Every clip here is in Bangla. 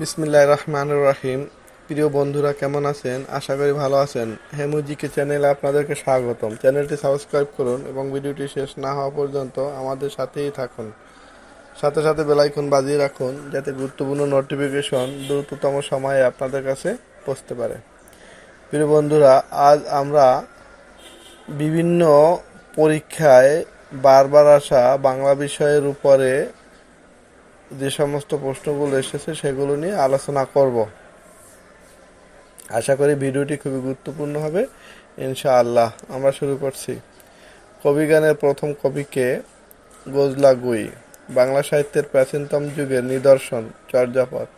বিসমিল্লাহ রহমান রাহিম। প্রিয় বন্ধুরা, কেমন আছেন? আশা করি ভালো আছেন। হেমুজিকে চ্যানেলে আপনাদেরকে স্বাগতম। চ্যানেলটি সাবস্ক্রাইব করুন এবং ভিডিওটি শেষ না হওয়া পর্যন্ত আমাদের সাথেই থাকুন। সাথে সাথে বেলাইকন বাজিয়ে রাখুন, যাতে গুরুত্বপূর্ণ নোটিফিকেশন দ্রুততম সময়ে আপনাদের কাছে পৌঁছতে পারে। প্রিয় বন্ধুরা, আজ আমরা বিভিন্ন পরীক্ষায় বারবার আসা বাংলা বিষয়ের উপরে যে সমস্ত প্রশ্নগুলো এসেছে সেগুলো নিয়ে আলোচনা করব। আশা করি ভিডিওটি খুবই গুরুত্বপূর্ণ হবে। ইনশাআল্লাহ আমরা শুরু করছি। কবিগানের প্রথম কবিকে গজলা গুই, বাংলা সাহিত্যের প্রাচীনতম যুগের নিদর্শন, চর্যাপদ।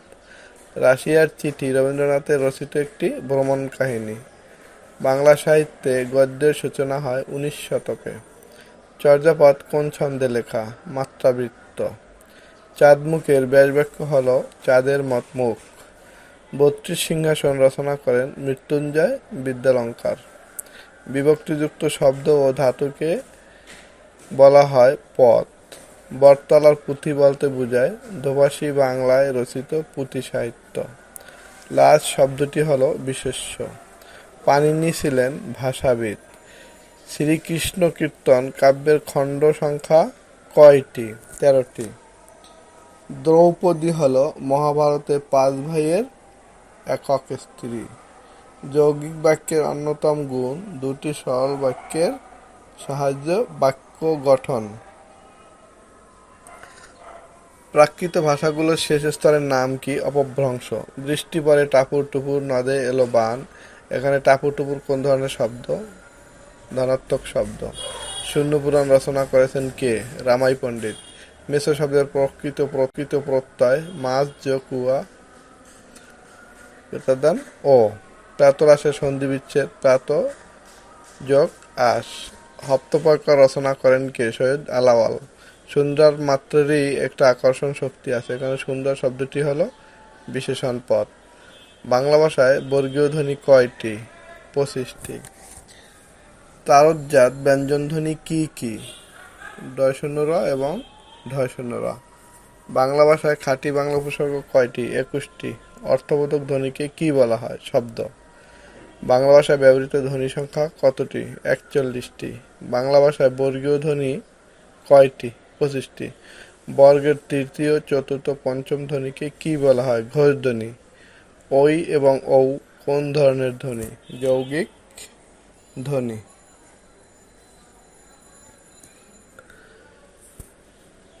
রাশিয়ার চিঠি রবীন্দ্রনাথের রচিত একটি ভ্রমণ কাহিনী। বাংলা সাহিত্যে গদ্যের সূচনা হয় উনিশ শতকে। চর্যাপদ কোন ছন্দে লেখা? মাত্রাবৃত্ত। চাঁদমুখের ব্যাসবাক্য হল, চাঁদের মত মুখ বত্রিশ সিংহাসন রচনা করেন মৃত্যুঞ্জয় বিদ্যালঙ্কার। বিভক্তিযুক্ত শব্দ ও ধাতুকে বলা হয় পদ বটতলার পুঁথি বলতে বোঝায় দোভাষী বাংলায় রচিত পুঁথি সাহিত্য। লাজ শব্দটি হল, বিশেষ্য। পানিনি ছিলেন ভাষাবিদ। শ্রীকৃষ্ণ কীর্তন কাব্যের খণ্ড সংখ্যা কয়টি? তেরোটি। দ্রৌপদী হল মহাভারতের পাঁচ ভাইয়ের একক স্ত্রী। যৌগিক বাক্যের অন্যতম গুণ, দুটি সরল বাক্যের সাহায্য বাক্য গঠন। প্রাকৃত ভাষাগুলোর শেষ স্তরের নাম কি? অপভ্রংশ। বৃষ্টি পরে টাপুর টুপুর নদে এলো বান। এখানে টাপুর টুপুর কোন ধরনের শব্দ? ধনাত্মক শব্দ। শূন্য পুরাণ রচনা করেছেন কে? রামাই পণ্ডিত। মেসো শব্দের প্রকৃত প্রকৃত প্রত্যয়, মাছ যোগ কুয়া দান ও প্রাতরাসের সন্ধি বিচ্ছেদ প্রাত যোগ আস হপ্তপর্ক রচনা করেন কে? সৈয়দ আলাওয়াল। সুন্দর মাত্রেরই একটা আকর্ষণ শক্তি আছে। এখানে সুন্দর শব্দটি হলো বিশেষণ পদ। বাংলা ভাষায় বর্গীয় ধ্বনি কয়টি? পঁচিশটি। তারজ্জাত ব্যঞ্জনধ্বনি কি কি? ডয় শূন্য র এবং ঢয় শূন্য র বাংলা ভাষায় খাঁটি বাংলা উপসর্গ কয়টি? একুশটি। অর্থবোধক ধ্বনিকে কি বলা হয়? শব্দ। বাংলা ভাষায় ব্যবহৃত ধ্বনি সংখ্যা কতটি? একচল্লিশটি। বাংলা ভাষায় বর্গীয় ধ্বনি কয়টি? পঁচিশটি। বর্গের তৃতীয়, চতুর্থ, পঞ্চম ধ্বনিকে কি বলা হয়? ঘোষ ধ্বনি। ওই এবং ঔ কোন ধরনের ধ্বনি? যৌগিক ধ্বনি।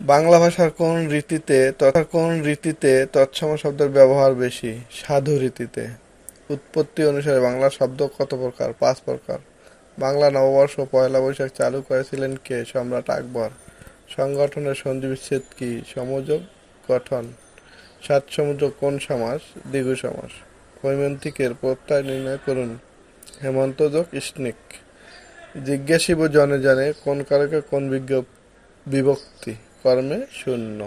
বাংলা ভাষার কোন রীতিতে তথা কোন রীতিতে তৎসম শব্দের ব্যবহার বেশি? সাধু রীতিতে। উৎপত্তি অনুসারে বাংলা শব্দ কত প্রকার? পাঁচ প্রকার। বাংলা নববর্ষ পয়লা বৈশাখ চালু করেছিলেন কে? সম্রাট আকবর। সংগঠনের সন্ধি বিচ্ছেদ কি? সমযোগ, গঠন। সাত সমুদ্র কোন সমাস? দ্বিগু সমাস। হৈমন্তিকের প্রত্যয় নির্ণয় করুন। হেমন্তযোগ স্নিক জিজ্ঞাসিব জনে জনে কোন কারকে কোন বিজ্ঞ বিভক্তি? কর্মে শূন্য।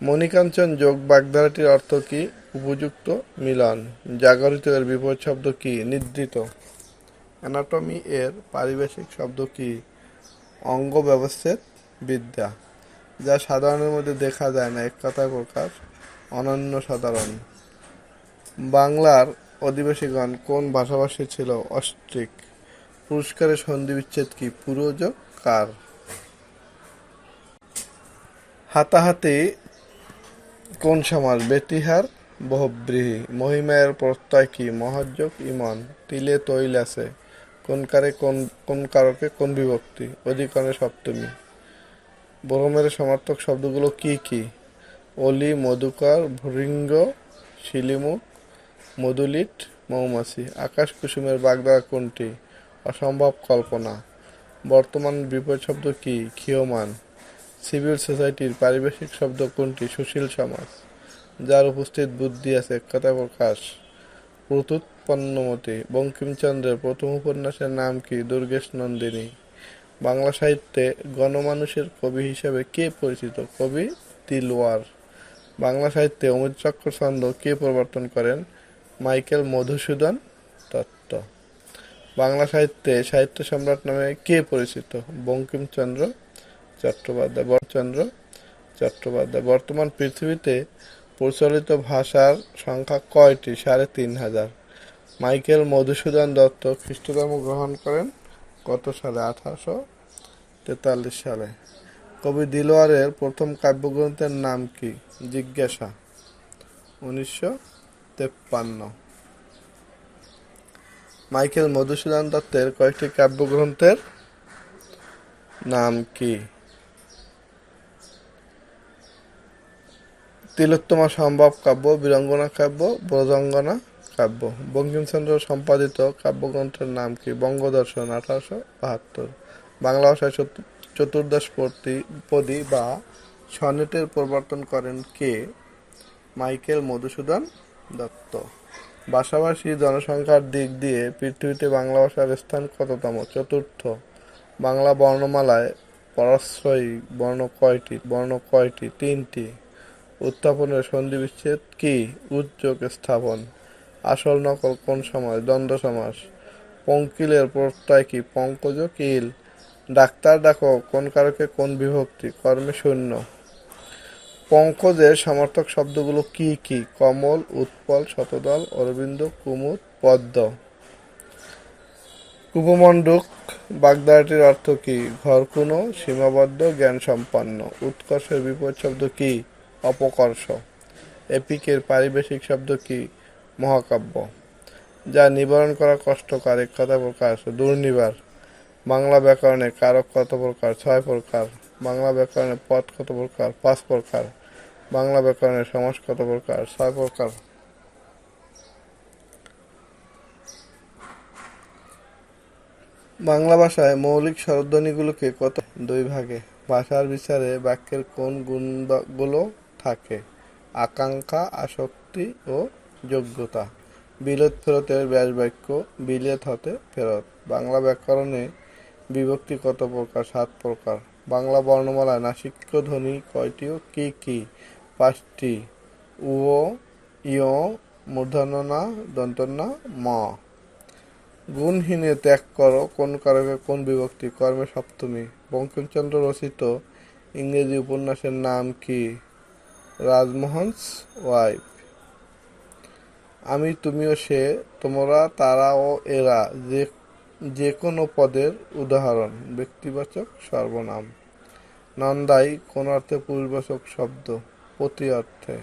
মণিকাঞ্চন যোগ বাগধারাটির অর্থ কি? উপযুক্ত মিলন। জাগরিত এর বিপরীত শব্দ কি? নিদ্রিত। অ্যানাটমি এর পারিবেশিক শব্দ কি? অঙ্গ ব্যবস্থের বিদ্যা, যা সাধারণের মধ্যে দেখা যায় না। এক কথায় প্রকাশ, অনন্য সাধারণ। বাংলার অধিবাসীগণ কোন ভাষাভাষী ছিল? অস্ট্রিক পুরস্কারের সন্ধি বিচ্ছেদ কি? পুরোযোগ কার হাতাহাতি কোন সমাজ? বেতিহার, বহুব্রীহি। মহিমায়ের প্রত্যয় কি? মহাযোগ ইমন। তিলে তৈল আছে। কোন কারে কোন কোন কারকে কোন বিভক্তি? অধিকরণে সপ্তমী ব্রহ্মের সমার্থক শব্দগুলো কি কি? অলি, মধুকর, ভৃঙ্গ, শিলিমুখ, মধুলিট, মৌমাছি। আকাশ কুসুমের বাগদা কোনটি? অসম্ভব কল্পনা। বর্তমান বিপরীত শব্দ কি? ক্ষীয়মান। সিভিল সোসাইটির পারিবেশিক শব্দ কোনটি সুশীল সমাজ, যার উপস্থিত বুদ্ধি আছে কথা প্রকাশ প্রত্যুৎপন্নমতি বঙ্কিমচন্দ্রের প্রথম উপন্যাসের নাম কি দুর্গেশ নন্দিনী? বাংলা সাহিত্যে গণমানুষের কবি হিসেবে কে পরিচিত? কবি তিলওয়ার। বাংলা সাহিত্যে অমৃতচক্র ছন্দ কে প্রবর্তন করেন? মাইকেল মধুসূদন দত্ত। বাংলা সাহিত্যে সাহিত্য সম্রাট নামে কে পরিচিত? বঙ্কিমচন্দ্র চট্টোপাধ্যায়, বরচন্দ্র চট্টোপাধ্যায়। বর্তমান পৃথিবীতে প্রচলিত ভাষার সংখ্যা কয়টি? সাড়ে তিন হাজার। মাইকেল মধুসূদন দত্ত খ্রিস্টধর্ম গ্রহণ করেন কত সালে? আঠারোশো তেতাল্লিশ সালে। কবি দিলওয়ারের প্রথম কাব্যগ্রন্থের নাম কি? জিজ্ঞাসা, উনিশশো তেপ্পান্ন। মাইকেল মধুসূদন দত্তের কয়েকটি কাব্যগ্রন্থের নাম কি? তিলোত্তমা সম্ভব কাব্য, বীরঙ্গনা কাব্য, ব্রজঙ্গনা কাব্য। বঙ্কিমচন্দ্র সম্পাদিত কাব্যগ্রন্থের নাম কি? বঙ্গদর্শন, আঠারোশো বাহাত্তর। বাংলা ভাষায় চতুর্দশ পদি- বা সনেটের প্রবর্তন করেন কে? মাইকেল মধুসূদন দত্ত। ভাষাভাষী জনসংখ্যার দিক দিয়ে পৃথিবীতে বাংলা ভাষার স্থান কততম? চতুর্থ। বাংলা বর্ণমালায় পরাশ্রয়ী বর্ণ কয়টি? বর্ণ কয়টি? তিনটি। উত্থাপনের সন্ধি বিচ্ছেদ কি? উদ্যোগ স্থাপন। আসল নকল কোন সমাজ? দ্বন্দ্ব সমাস পঙ্কিলের প্রত্যয় কি? পঙ্কজ কিল ডাক্তার ডাকো কোন কারকে কোন বিভক্তি? কর্মে শূন্য। পঙ্কজের সমর্থক শব্দগুলো কি কি? কমল, উৎপল, শতদল, অরবিন্দ, কুমুদ, পদ্ম। উপমণ্ডক বাগদাটির অর্থ কি? ঘরকুনো, সীমাবদ্ধ জ্ঞান সম্পন্ন উৎকর্ষের বিপদ শব্দ কি? অপকর্ষ। এপিকের পারিবেশিক শব্দ কি? মহাকাব্য। যা নিবারণ করা কষ্টকর, এক কথা প্রকাশ, দুর্নিবার। বাংলা ব্যাকরণে কারক কত প্রকার? ছয় প্রকার। বাংলা ব্যাকরণে পথ কত প্রকার? পাঁচ প্রকার। বাংলা ব্যাকরণে সমাস কত প্রকার? ছয় প্রকার। বাংলা ভাষায় মৌলিক স্বরধ্বনিগুলোকে কত? দুই ভাগে। ভাষার বিচারে বাক্যের কোন গুণগুলো থাকে। আকাঙ্ক্ষা, আসক্তি ও যোগ্যতা। বিলেত ফেরতের ব্যাস বাক্য বিলেত হতে ফেরত। বাংলা ব্যাকরণে বিভক্তি কত প্রকার, সাত প্রকার। বাংলা বর্ণমালায় নাসিক্য ধ্বনি কয়টি ও কি কি? পাঁচটি। উ ইয় মূর্ধন্য দন্তন্য ম। গুণহীনে ত্যাগ করো, কোন কারকে কোন বিভক্তি? কর্মে সপ্তমী। বঙ্কিমচন্দ্র রচিত ইংরেজি উপন্যাসের নাম কি? রাজমোহনস ওয়াইফ। আমি, তুমিও সে, তোমরা, তারা ও এরা, যে যে কোনো পদের উদাহরণ। ব্যক্তিবাচক সর্বনাম। নন্দাই কোন অর্থে পুরুষবাচক শব্দ, প্রতি অর্থে।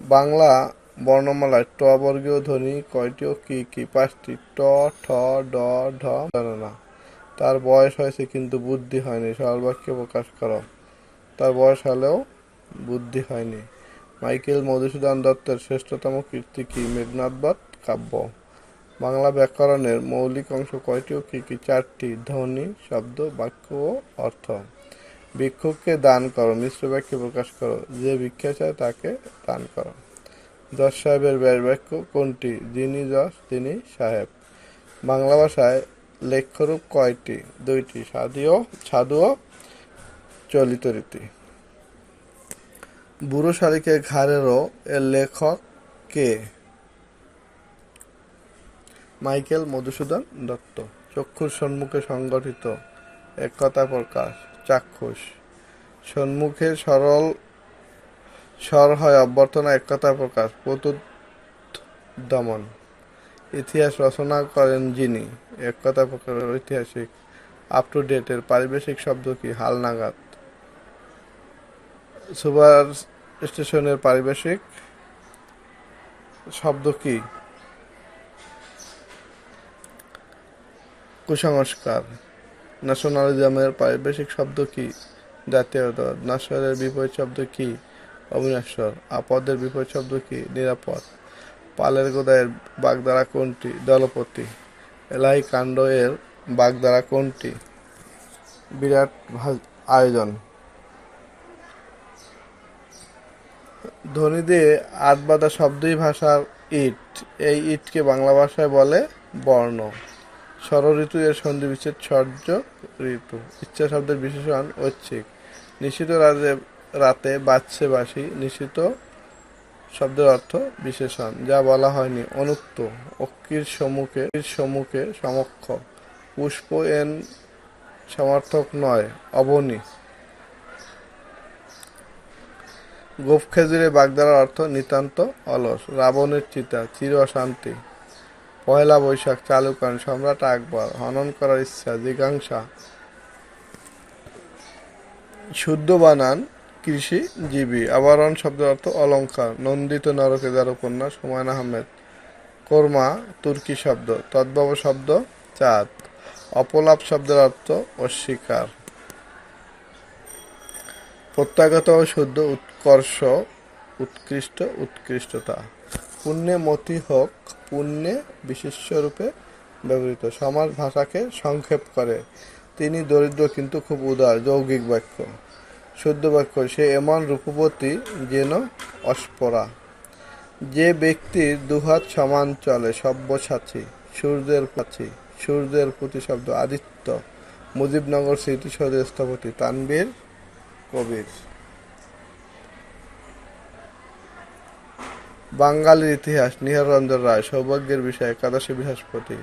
বাংলা বর্ণমালায় ট বর্গীয় ধ্বনি কয়টি ও কি কি? পাঁচটি। ট, ঠ, ড, ঢ না তার বয়স হয়েছে কিন্তু বুদ্ধি হয়নি সরল বাক্যে প্রকাশ করো। তার বয়স হলেও বুদ্ধি হয়নি। মাইকেল মধুসূদন দত্তের শ্রেষ্ঠতম কীর্তি কি মেঘনাথবধ কাব্য। বাংলা ব্যাকরণের মৌলিক অংশ কয়টি ও কী কী? চারটি। ধ্বনি, শব্দ, বাক্য ও অর্থ। ভিক্ষুককে দান করো, মিশ্র বাক্যে প্রকাশ করো। যে ভিক্ষা চায় তাকে দান করো। যশ সাহেবের ব্যাস বাক্য কোনটি? যিনি যশ, তিনি সাহেব। বাংলা ভাষায় লেখ্যরূপ কয়টি? দুইটি। সাধুও সাধু ও চলিত রীতি। বুড়ো শালিকে ঘাড়েরও এর লেখক কে? মাইকেল মধুসূদন দত্ত। চক্ষুর সম্মুখে সংগঠিত। এক কথা প্রকাশ, চাক্ষুষ। সম্মুখে সরল স্বর হয় অভ্যর্থনা, এক কথা প্রকাশ প্রতুত দমন ইতিহাস রচনা করেন যিনি। এক কথা প্রকাশ ঐতিহাসিক আপ টু ডেটের পারিবেশিক শব্দ কি? হালনাগাদ। সুপার স্টেশনের পারিবেশিক শব্দ কি? কুসংস্কার। ন্যাশনালিজমের পারিবেশিক শব্দ কি? জাতীয়তা নাসরের বিপরীত শব্দ কি? অবিনাশ্বর। আপদের বিপরীত শব্দ কি? নিরাপদ। পালের গোদায়ের বাগদারা কোনটি? দলপতি। এলাহি কাণ্ড এর বাগধারা কোনটি? বিরাট আয়োজন। ধ্বনি দিয়ে আট বাঁধা শব্দই ভাষার ইট। এই ইটকে বাংলা ভাষায় বলে বর্ণ। স্বর ঋতু এর সন্ধি বিচ্ছেদ সর্য ঋতু। ইচ্ছা শব্দের বিশেষণ ঐচ্ছিক। নিশ্চিত রাতে রাতে বাজছে বাসি নিশ্চিত শব্দের অর্থ বিশেষণ, যা বলা হয়নি। অনুক্ত। অক্ষির সম্মুখে সম্মুখে সমক্ষ। পুষ্প এন সমর্থক নয়, অবনী। গোপ খেজুরে বাগদার অর্থ নিতান্ত অলস, রাবণের চিতা, চির অশান্তি। পয়লা বৈশাখ চালু করেন সম্রাট আকবর। হনন করার ইচ্ছা, জিজ্ঞাসা। শুদ্ধ বানান কৃষি জীবী আবরণ শব্দের অর্থ অলঙ্কার। নন্দিত নরকেদার উপন্যাস হুমায়ুন আহমেদ। কর্মা, তুর্কি শব্দ। তদ্ভব শব্দ, চাঁদ। অপলাপ শব্দের অর্থ অস্বীকার। প্রত্যাগত ও শুদ্ধ উৎকর্ষ, উৎকৃষ্ট, উৎকৃষ্টতা। পুণ্যে মতি হোক, পুণ্যে বিশিষ্ট রূপে ব্যবহৃত। সমাজ ভাষাকে সংক্ষেপ করে। তিনি দরিদ্র কিন্তু খুব উদার, যৌগিক বাক্য। শুদ্ধ বাক্য, সে এমন রূপবতী যেন অস্পরা। যে ব্যক্তির দুহাত সমান চলে সব্যসাচী সূর্যের পাচি সূর্যের প্রতি শব্দ আদিত্য, মুজিবনগর স্মৃতিসৌধের স্থপতি তানবীর কবির। বাঙালির ইতিহাস নিহাররঞ্জন রায়, সৌভাগ্যের বিষয়, একাদশী বৃহস্পতি,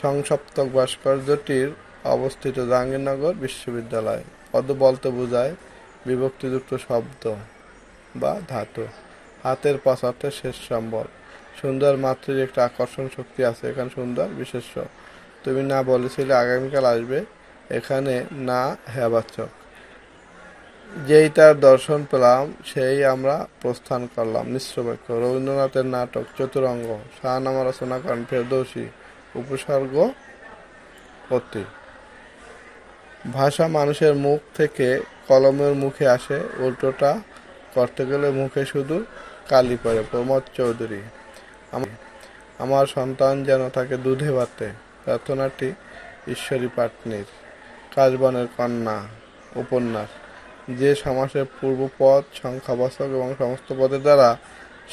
সংসপ্তক ভাস্কর্যটির অবস্থিত জাহাঙ্গীরনগর বিশ্ববিদ্যালয়। পদ বলতে বোঝায় বিভক্তিযুক্ত শব্দ বা ধাতু। হাতের অর্থের শেষ সম্বল। সুন্দর মাতৃর একটা আকর্ষণ শক্তি আছে, এখানে সুন্দর বিশেষ্য। তুমি না বলেছিলে আগামীকাল আসবে, এখানে না হেবাচক যেই তার দর্শন পেলাম, সেই আমরা প্রস্থান করলাম। মিশ্র বাক্য রবীন্দ্রনাথের নাটক, চতুরঙ্গ শাহনামা রচনা করেন ফেরদৌসী, উপসর্গ অতি ভাষা মানুষের মুখ থেকে কলমের মুখে আসে, উল্টোটা করতে গেলে মুখে শুধু কালি পড়ে, প্রমোদ চৌধুরী। আমার সন্তান যেন তাকে দুধে ভাতে প্রার্থনাটি ঈশ্বরী পাটনির, কাশবনের কন্যা, উপন্যাস। যে সমাসের পূর্বপদ, সংখ্যাবাচক এবং সমস্ত পদের দ্বারা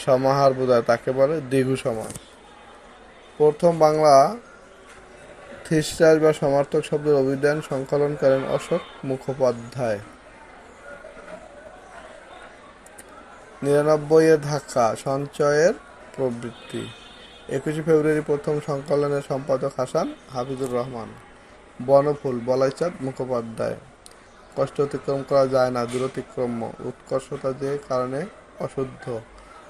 সমাহার বোঝায় তাকে বলে দ্বিগু সমাস। প্রথম বাংলা থিসরাজ বা সমার্থক শব্দের অভিধান সংকলন করেন অশোক মুখোপাধ্যায়। নিরানব্বই এর ধাক্কা, সঞ্চয়ের প্রবৃত্তি। একুশে ফেব্রুয়ারি প্রথম সংকলনের সম্পাদক হাসান হাফিজুর রহমান। বনফুল, বলাইচাঁদ মুখোপাধ্যায়। কষ্ট অতিক্রম করা যায় না, দূরতিক্রম, উৎকর্ষতা যে কারণে অশুদ্ধ,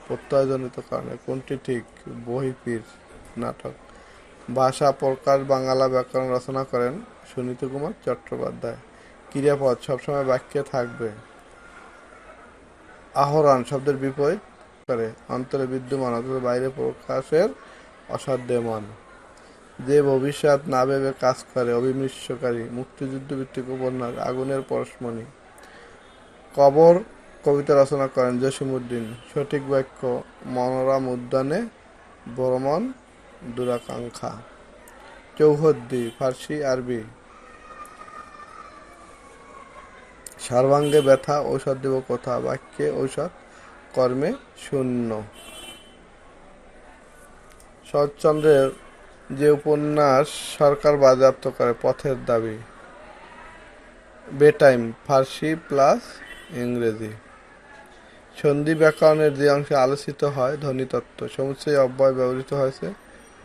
প্রত্যয়জনিত কারণে। কোনটি ঠিক? বহিপীর নাটক। ভাষা প্রকাশ বাংলা ব্যাকরণ রচনা করেন সুনীত কুমার চট্টোপাধ্যায়। ক্রিয়াপদ সবসময় বাক্যে থাকবে। আহরণ শব্দের বিপরীত করে। অন্তরে বিদ্যমান অথচ বাইরে প্রকাশের অসাধ্যমান যে ভবিষ্যৎ না ভেবে কাজ করে, অবিমৃষ্যকারী, মুক্তিযুদ্ধ ভিত্তিক উপন্যাস, আগুনের পরশমণি। কবর কবিতা রচনা করেন জসিমুদ্দিন সঠিক বাক্য, মনোরম উদ্যানে ভ্রমণ দুরাকাঙ্ক্ষা। চৌহদ্দি, ফার্সি, আরবি। সর্বাঙ্গে ব্যথা, ঔষধ দেব কথা, বাক্যে ঔষধ, কর্মে শূন্য। শরৎচন্দ্রের যে উপন্যাস সরকার বাজেয়াপ্ত করে, পথের দাবি। বেটাইম, ফার্সি প্লাস ইংরেজি। সন্ধি ব্যাকরণের যে অংশে আলোচিত হয় ধ্বনিতত্ত্ব সমুচয় অব্যয় ব্যবহৃত হয়েছে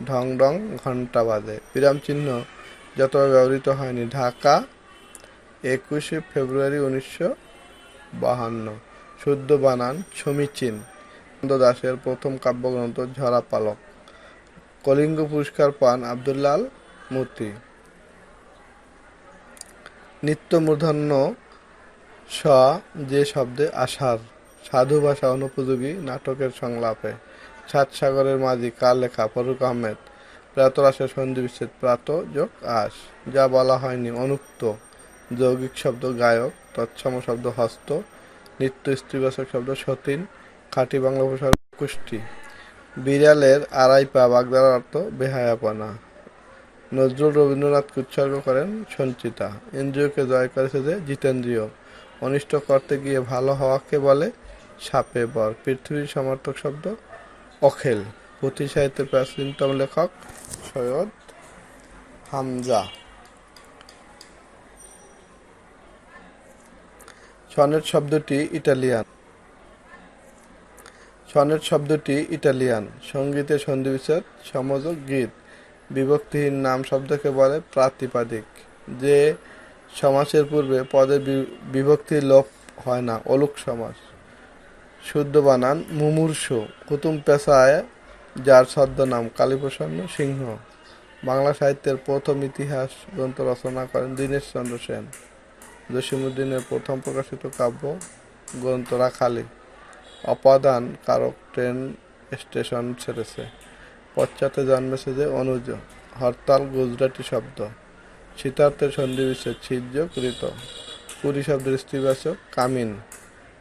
ঢং ঢং ঘণ্টা বাজে বিরাম চিহ্ন যতবার ব্যবহৃত হয়নি। ঢাকা, একুশে ফেব্রুয়ারি উনিশশো বাহান্ন। শুদ্ধ বানান আনন্দ দাশের প্রথম কাব্যগ্রন্থ, ঝরা পালক। কলিঙ্গ পুরস্কার পান আবদুল্লাল মূর্তি নিত্য মূর্ধন্য স যে শব্দে আষাঢ়, সাধু ভাষা অনুপযোগী নাটকের সংলাপে। সাত সাগরের মাঝি কার লেখা? ফরুক আহমেদ। প্রাতরাসের সন্ধি বিচ্ছেদ প্রাত যোগ আস। যা বলা হয়নি, অনুক্ত। যৌগিক শব্দ গায়ক, তৎসম শব্দ হস্ত। নিত্য স্ত্রীবাচক শব্দ সতীন। খাঁটি বাংলা ভাষার কুষ্টি। বিড়ালের আড়াই পা বাগদার অর্থ বেহায়াপনা। নজরুল রবীন্দ্রনাথকে উৎসর্গ করেন সঞ্চিতা। ইন্দ্রিয়কে জয় করেছে যে জিতেন্দ্রিয়। অনিষ্ট করতে গিয়ে ভালো হওয়াকে বলে সাপে বর। পৃথিবীর সমর্থক শব্দ অখেল। পুঁথি সাহিত্যের প্রাচীনতম লেখক সৈয়দ হামজা। সনেট শব্দটি ইটালিয়ান। সনেট শব্দটি ইটালিয়ান সঙ্গীতের সন্ধিবিচ্ছেদ সমযোগ গীত। বিভক্তিহীন নাম শব্দকে বলে প্রাতিপাদিক, যে সমাসের পূর্বে পদের বি- বিভক্তির লোপ হয় না, অলুক সমাস। শুদ্ধ বানান, মুমূর্ষু, কুতুম পেশায়, যার ছদ্মনাম কালীপ্রসন্ন সিংহ। বাংলা সাহিত্যের প্রথম ইতিহাস গ্রন্থ রচনা করেন দীনেশ চন্দ্র সেন। জসীমউদ্দিনের প্রথম প্রকাশিত কাব্য গ্রন্থ রাখালি। অপাদান কারক ট্রেন স্টেশন ছেড়েছে। পশ্চাতে জন্মেছে যে অনুজ, হরতাল গুজরাটি শব্দ। শীতার্থের সন্ধি বিচ্ছেদ ছিদ্যোগ ঋত পুরী শব্দের স্ত্রীবাচক কামিন।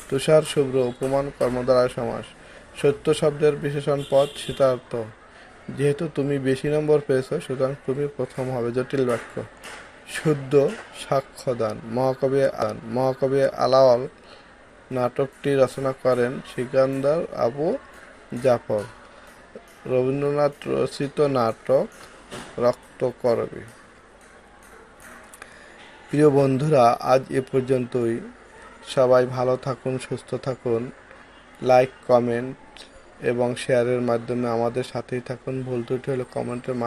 তুষার শুভ্র উপমান কর্মদ্বারায় সমাস। সত্য শব্দের বিশেষণ পদ শীতার্থ। যেহেতু তুমি বেশি নম্বর পেয়েছ, সুতরাং তুমি প্রথম হবে জটিল বাক্য। শুদ্ধ সাক্ষ্যদান। মহাকবি মহাকবি আলাওয়াল নাটকটি রচনা করেন সিকান্দার আবু জাফর। রবীন্দ্রনাথ রচিত নাটক রক্তকরবী। প্রিয় বন্ধুরা, আজ এ পর্যন্তই। সবাই ভালো থাকুন, সুস্থ থাকুন। লাইক, কমেন্ট এবং শেয়ারের মাধ্যমে আমাদের সাথেই থাকুন। ভুল ত্রুটি হলে কমেন্টের মাধ্যমে